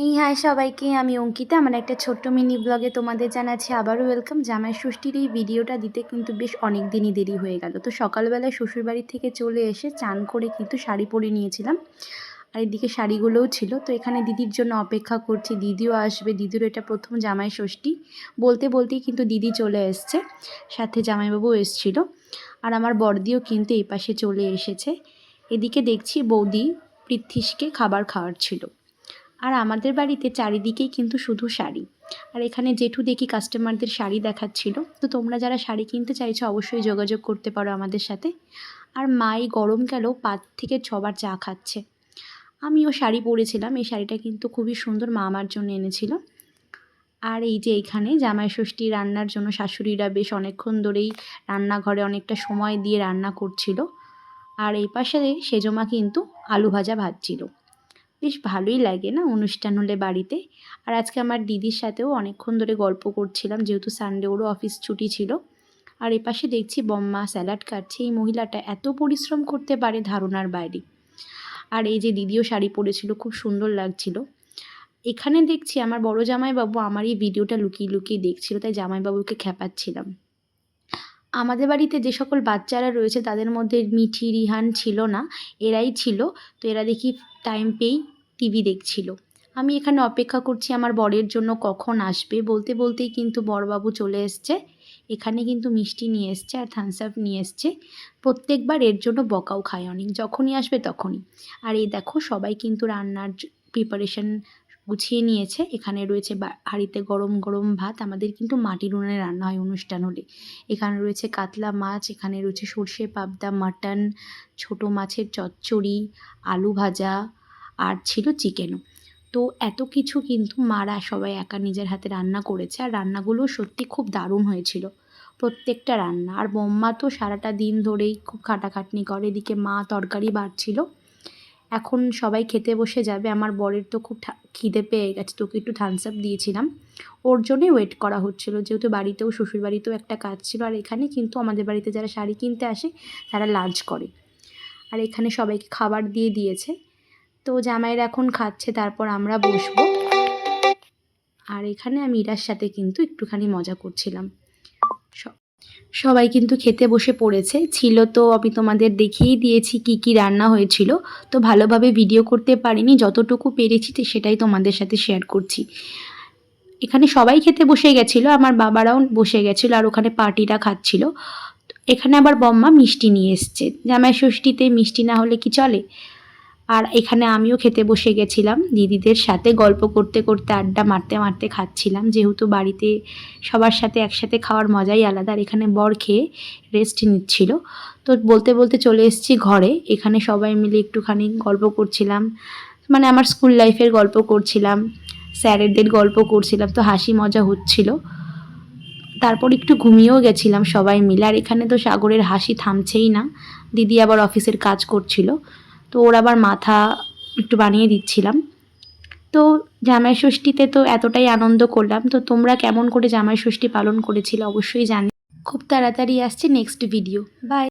এই হাই সবাইকে, আমি অঙ্কিতা। আমার একটা ছোট্ট মিনি ব্লগে তোমাদের জানাচ্ছি আবারও ওয়েলকাম জামাই ষষ্ঠীর এই ভিডিওটা দিতে কিন্তু বেশ অনেক দিনই দেরি হয়ে গেল। তো সকালবেলায় শ্বশুরবাড়ি থেকে চলে এসে চান করে কিন্তু শাড়ি পরে নিয়েছিলাম। আর এদিকে শাড়িগুলোও ছিল। তো এখানে দিদির জন্য অপেক্ষা করছি। দিদিও আসবে। দিদিরও এটা প্রথম জামাই ষষ্ঠী। বলতে বলতেই কিন্তু দিদি চলে এসছে। সাথে জামাইবাবু এসছিল। আর আমার বর্দিও কিন্তু এই পাশে চলে এসেছে। এদিকে দেখছি বৌদি পৃথ্বীশকে খাবার খাওয়ার ছিল আর আমাদের বাড়িতে চারিদিকেই কিন্তু শুধু শাড়ি। আর এখানে জেঠু দেখি কাস্টমারদের শাড়ি দেখাচ্ছিল। তো তোমরা যারা শাড়ি কিনতে চাইছো, অবশ্যই যোগাযোগ করতে পারো আমাদের সাথে। আর মা মাই গরমকালেও পাঁচ থেকে ছবার চা খাচ্ছে। আমিও শাড়ি পরেছিলাম, এই শাড়িটা কিন্তু খুবই সুন্দর মা আমার জন্য এনেছিল। আর এই যে এখানে জামাই ষষ্ঠী রান্নার জন্য শাশুড়িরা বেশ অনেকক্ষণ ধরেই রান্নাঘরে অনেকটা সময় দিয়ে রান্না করছিল। আর এই পাশে সেজমা কিন্তু আলু ভাজা ভাজছিল। বেশ ভালোই লাগে না অনুষ্ঠান হলে বাড়িতে? আর আজকে আমার দিদির সাথেও অনেকক্ষণ ধরে গল্প করছিলাম, যেহেতু সানডে ওরও অফিস ছুটি ছিল। আর এপাশে দেখছি বম্মা স্যালাড কাটছে। এই মহিলাটা এত পরিশ্রম করতে পারে ধারণার বাইরে। আর এই যে দিদিও শাড়ি পরেছিল, খুব সুন্দর লাগছিল। এখানে দেখছি আমার বড় জামাইবাবু আমার এই ভিডিওটা লুকিয়ে লুকিয়ে দেখছিল, তাই জামাইবাবুকে খেপাচ্ছিলাম। আমাদের বাড়িতে যে সকল বাচ্চারা রয়েছে, তাদের মধ্যে মিঠি, রিহান ছিল না, এরাই ছিল। তো এরা দেখি টাইম পেয়েই টিভি দেখছিল। আমি এখানে অপেক্ষা করছি আমার বরের জন্য কখন আসবে। বলতে বলতেই কিন্তু বড়বাবু চলে এসছে। এখানে কিন্তু মিষ্টি নিয়ে এসছে আর থামস আপ নিয়ে এসছে। প্রত্যেকবার এর জন্য বকাও খায় অনেক। যখনই আসবে তখনই। আর এই দেখো সবাই কিন্তু রান্নার প্রিপারেশন গুছিয়ে নিয়েছে। এখানে রয়েছে হাঁড়িতে গরম গরম ভাত। আমাদের কিন্তু মাটির উনুনে রান্না হয় অনুষ্ঠান হলে। এখানে রয়েছে কাতলা মাছ, এখানে রয়েছে সর্ষে, পাবদা, মাটন, ছোট মাছের চচ্চড়ি, আলু ভাজা আর ছিল চিকেনও। তো এত কিছু কিন্তু মারা সবাই একা নিজের হাতে রান্না করেছে আর রান্নাগুলো সত্যি খুব দারুণ হয়েছিল। প্রত্যেকটা রান্না। আর বোম্মা তো সারাটা দিন ধরেই খুব খাটাখাটনি করে, এদিকে মা তরকারি বাড়ছিল। এখন সবাই খেতে বসে যাবে। আমার বরের তো খুব খিদে পেয়ে গেছে, তোকে একটু থামস আপ দিয়েছিলাম। ওর জন্যই ওয়েট করা হচ্ছিল। যেহেতু বাড়িতেও শ্বশুর বাড়িতেও একটা কাজ ছিল আর এখানে কিন্তু আমাদের বাড়িতে যারা শাড়ি কিনতে আসে, তারা লাঞ্চ করে। আর এখানে সবাইকে খাবার দিয়ে দিয়েছে। তো জামাইরা এখন খাচ্ছে, তারপর আমরা বসবো। আর এখানে আমি ইরার সাথে কিন্তু একটুখানি মজা করছিলাম। সবাই কিন্তু খেতে বসে পড়েছে। ছিল তো, আমি তোমাদের দেখিয়েই দিয়েছি কি কি রান্না হয়েছিল। তো ভালোভাবে ভিডিও করতে পারিনি, যতটুকু পেরেছি সেটাই তোমাদের সাথে শেয়ার করছি। এখানে সবাই খেতে বসে গেছিল, আমার বাবারাও বসে গেছিল আর ওখানে পার্টিটা খাচ্ছিল। এখানে আবার বম্মা মিষ্টি নিয়ে এসছে। জামাই ষষ্ঠীতে মিষ্টি না হলে কি চলে? আর এখানে আমিও খেতে বসে গেছিলাম। দিদিদের সাথে গল্প করতে করতে আড্ডা মারতে মারতে খাচ্ছিলাম। যেহেতু বাড়িতে সবার সাথে একসাথে খাওয়ার মজাই আলাদা, আর এখানে বর খেয়ে রেস্ট নিচ্ছিল। তো বলতে বলতে চলে এসেছি ঘরে। এখানে সবাই মিলে একটুখানি গল্প করছিলাম। মানে আমার স্কুল লাইফের গল্প করছিলাম স্যারেদের গল্প করছিলাম, তো হাসি মজা হচ্ছিল। তারপর একটু ঘুমিয়েও গেছিলাম সবাই মিলে। আর এখানে তো সাগরের হাসি থামছেই না। দিদি আবার অফিসের কাজ করছিল। তো ওর আবার মাথা একটু বানিয়ে দিচ্ছিলাম। তো জামাই ষষ্ঠীতে তো এতটাই আনন্দ করলাম। তো তোমরা কেমন করে জামাই ষষ্ঠী পালন করেছিলে অবশ্যই জানি। খুব তাড়াতাড়ি আসছে নেক্সট ভিডিও বাই